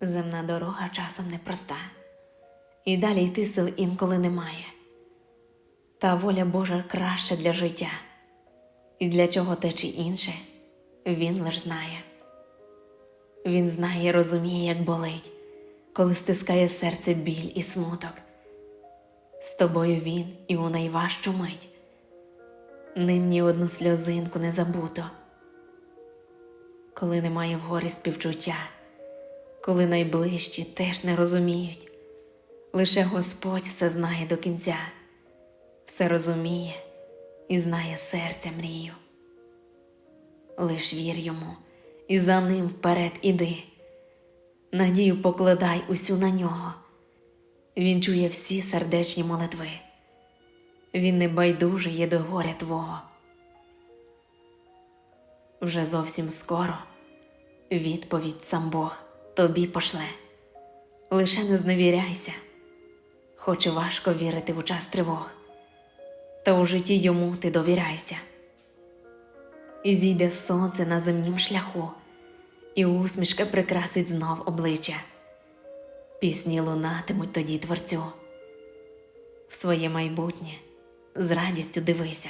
Земна дорога часом непроста, і далі йти сил інколи немає. Та воля Божа краща для життя, і для чого те чи інше, він лиш знає. Він знає і розуміє, як болить, коли стискає серце біль і смуток. З тобою він і у найважчу мить. Ним ні одну сльозинку не забуто. Коли немає в горі співчуття, коли найближчі теж не розуміють, лише Господь все знає до кінця, все розуміє і знає серця мрію. Лиш вір йому і за ним вперед іди. Надію покладай усю на нього. Він чує всі сердечні молитви. Він не є до горя твого. Вже зовсім скоро відповідь сам Бог тобі пошле. Лише не зневіряйся, хоч і важко вірити у час тривог, та у житті йому ти довіряйся. І зійде сонце на земнім шляху, і усмішка прикрасить знов обличчя. Пісні лунатимуть тоді творцю. В своє майбутнє з радістю дивися.